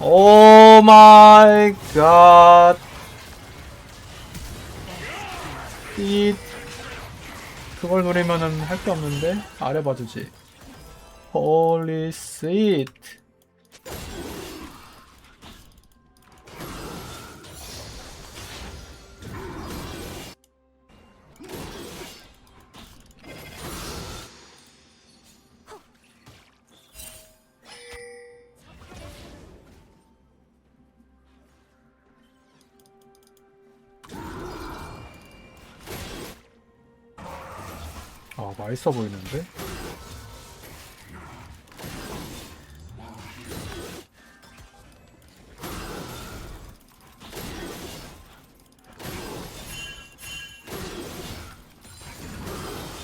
오 마이 갓. 이 그걸 노리면은 할 게 없는데 아래 봐주지. Shit. 아 맛있어 보이는데?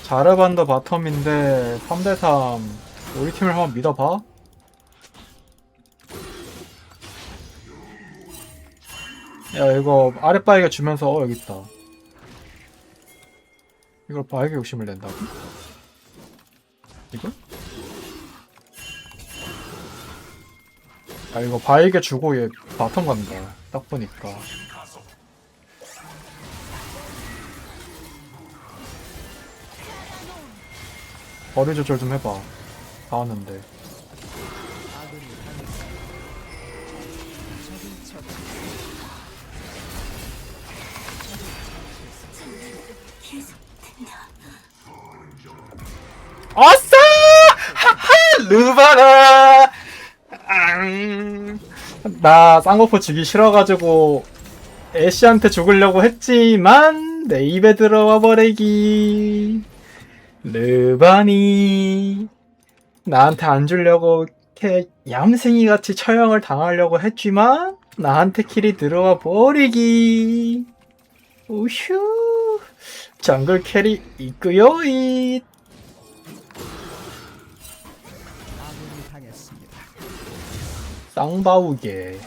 자르반도 바텀인데 3대3 우리 팀을 한번 믿어봐 야 이거 아랫바위가 주면서 어 여기 있다 이걸 바에게 욕심을 낸다고? 이거? 아 이거 바에게 주고 얘 바텀 간다 딱 보니까 거리 조절 좀 해봐 다 왔는데 아싸! 하하! 루바라! 앙. 나 쌍꺼풀 주기 싫어가지고 애쉬한테 죽으려고 했지만 내 입에 들어와 버리기. 르바니. 나한테 안 주려고 이렇게 얌생이 같이 처형을 당하려고 했지만 나한테 킬이 들어와 버리기. 우휴 정글 캐리 이끄요잇 쌍바우게.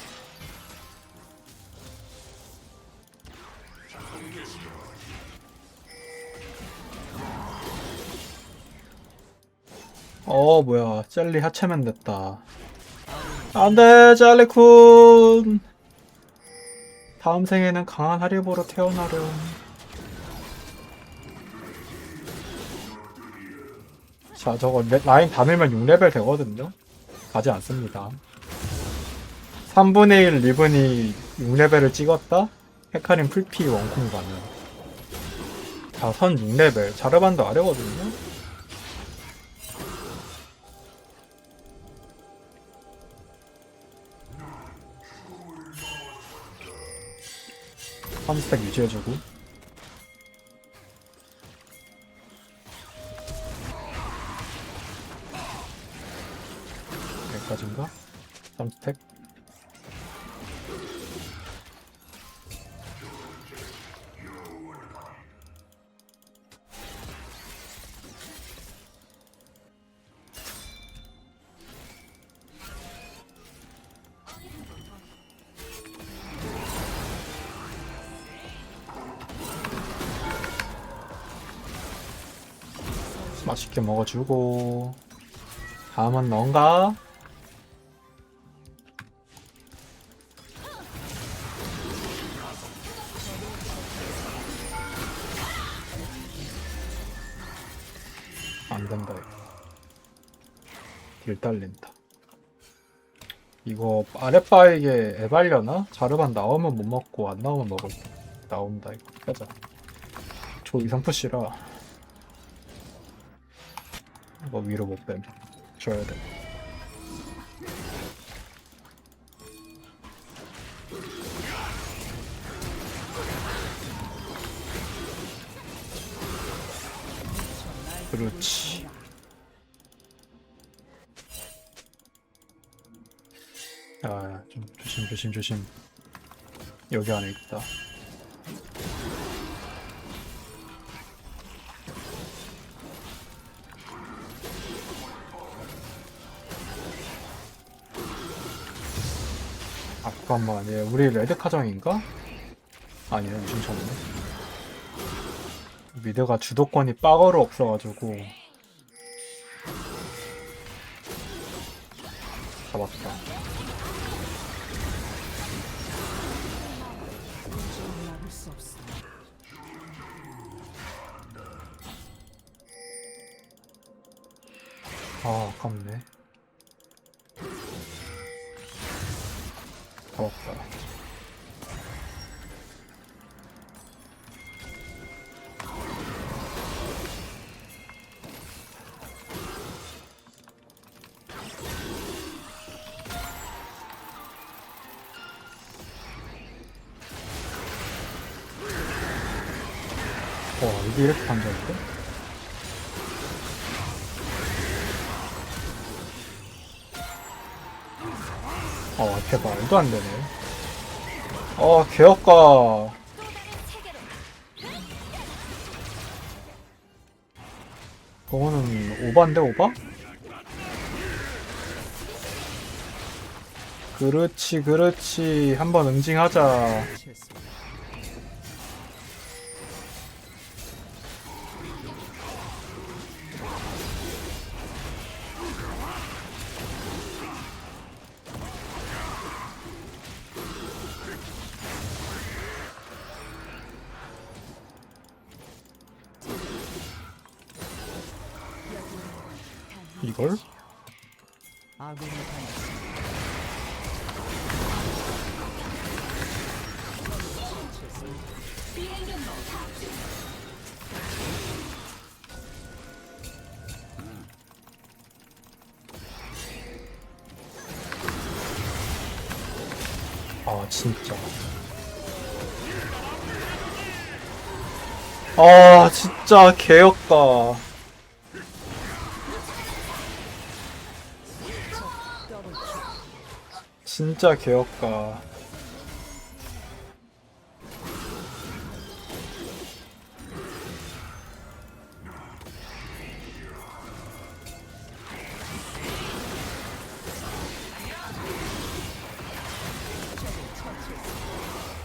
어 뭐야. 젤리 하체면 됐다. 안돼 젤리쿤. 다음 생에는 강한 하리보로 태어나렴. 자 저거 레- 라인 다 밀면 6레벨 되거든요? 가지 않습니다 3분의 1 리븐이 6레벨을 찍었다? 헤카림 풀피 원콤 가능. 자, 선 6레벨. 자르반도 아래거든요? 한 스택 유지해주고. 맛있게 먹어주고. 다음은 넌가? 안 된다 이거. 딜 딸린다. 이거 아랫바에게 에발려나? 자르반 나오면 못 먹고 안 나오면 먹을 나온다 이거. 빼자. 저 이상 푸시라 이거 위로 못 뺨. 줘야 돼. 그렇지. 야, 좀 조심, 조심, 조심. 여기 안에 있다. 아 잠깐만 얘 우리 레드 카정인가? 아니야 괜찮네 미드가 주도권이 빠거로 없어가지고. 잡았다. 아 아깝네. 잡았다 와 이게 이렇게 반전돼? 어 대박 말도 안 되네. 어 개혁가. 그거는 오바인데 오바? 그렇지 그렇지. 한번 응징하자 이걸? 아 진짜 아 진짜 킬. 진짜 개혁가.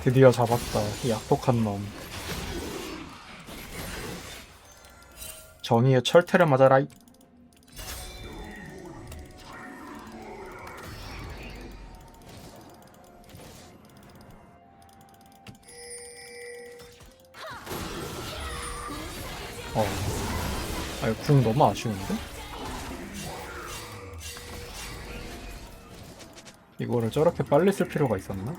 드디어 잡았다. 이 약독한 놈. 정의의 철퇴를 맞아라 궁 너무 아쉬운데? 이거를 저렇게 빨리 쓸 필요가 있었나?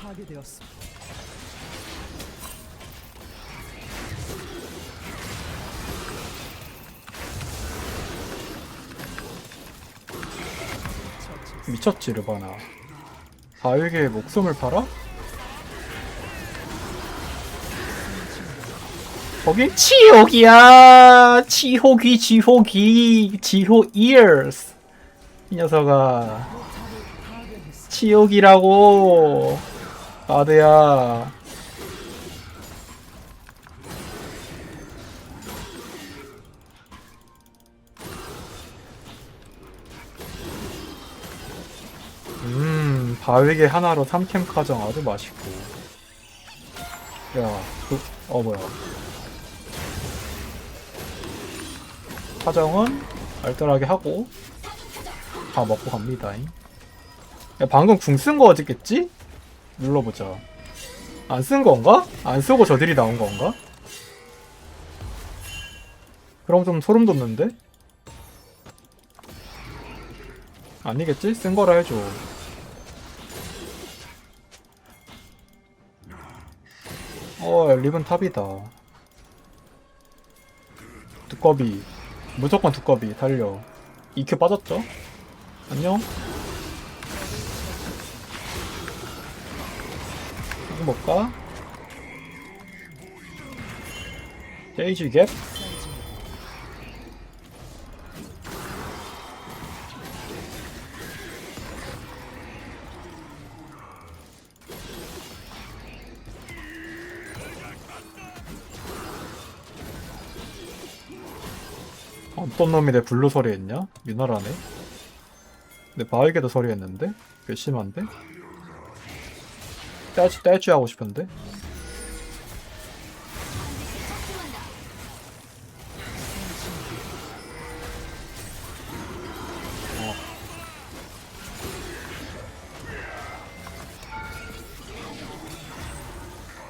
파괴되었습니다. 미쳤지, 르바나. 바위개의 목숨을 팔아? 거긴 지옥이야! 지옥이, 지옥이, 지옥 ears! 이 녀석아. 지옥이라고! 아드야. 바위개 하나로 3캠 카정 아주 맛있고. 야, 그, 어, 뭐야. 카정은 알뜰하게 하고, 다 먹고 갑니다. 야, 방금 궁 쓴 거 어딨겠지? 눌러보자. 안 쓴 건가? 안 쓰고 저들이 나온 건가? 그럼 좀 소름 돋는데? 아니겠지? 쓴 거라 해줘. 어, 리본 탑이다. 두꺼비. 무조건 두꺼비. 달려. EQ 빠졌죠? 안녕? 이거 뭘까? 세이지 갭? 내 블루 소리했냐? 유나라네? 내 바위게도 소리했는데? 괘씸한데? 떼주 떼주 하고 싶은데.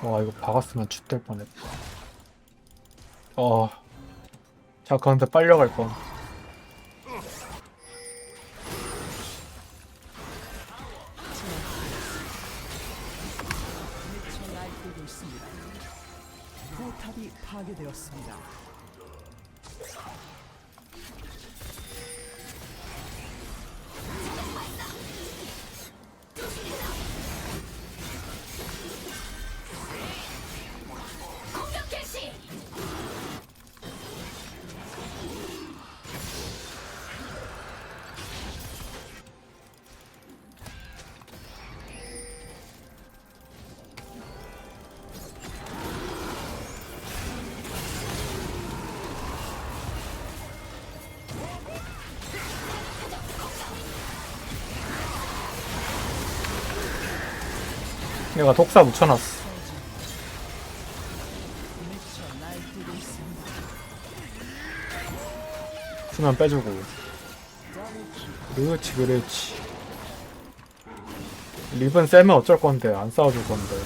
어. 와 이거 박았으면 죽될 뻔했다. 어. 자 그런데 빨려갈 뻔. 내가 독사 묻혀놨어. 수면 빼주고. 그렇지, 그렇지. 립은 세면 어쩔 건데, 안 싸워줄 건데.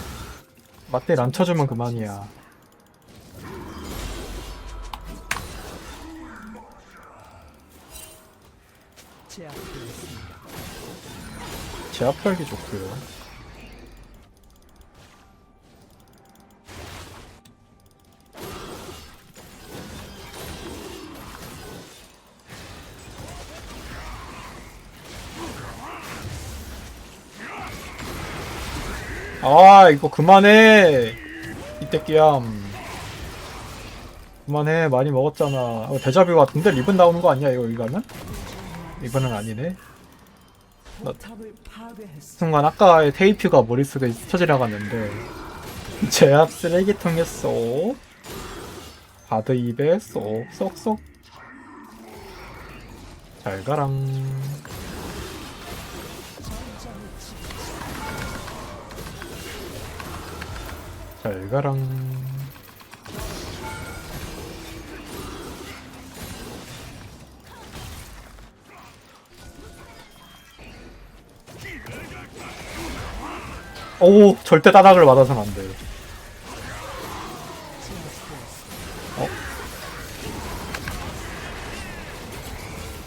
맞대를 안 쳐주면 그만이야. 제압 털기 좋고요. 아 이거 그만해. 이때끼암 그만해. 많이 먹었잖아. 어, 데자뷰 같은데 리븐 나오는 거 아니야 이거 이거는? 리븐은 아니네. 파괴했습니다. 순간 아까의 테이프가 머릿속에 스쳐 지나갔는데 제압 쓰레기통이었어. 바드 입에 쏙쏙쏙. 잘 가랑 잘 가랑 오 절대 따닥을 맞아선 안 돼. 어?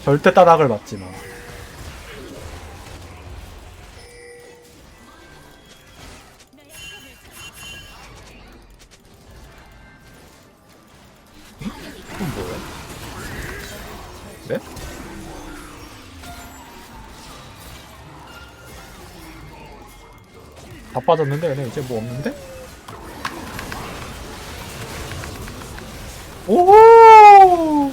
절대 따닥을 맞지 마. 다 빠졌는데 얘네 이제 뭐 없는데? 오!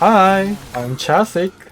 Hi, I'm Chasik.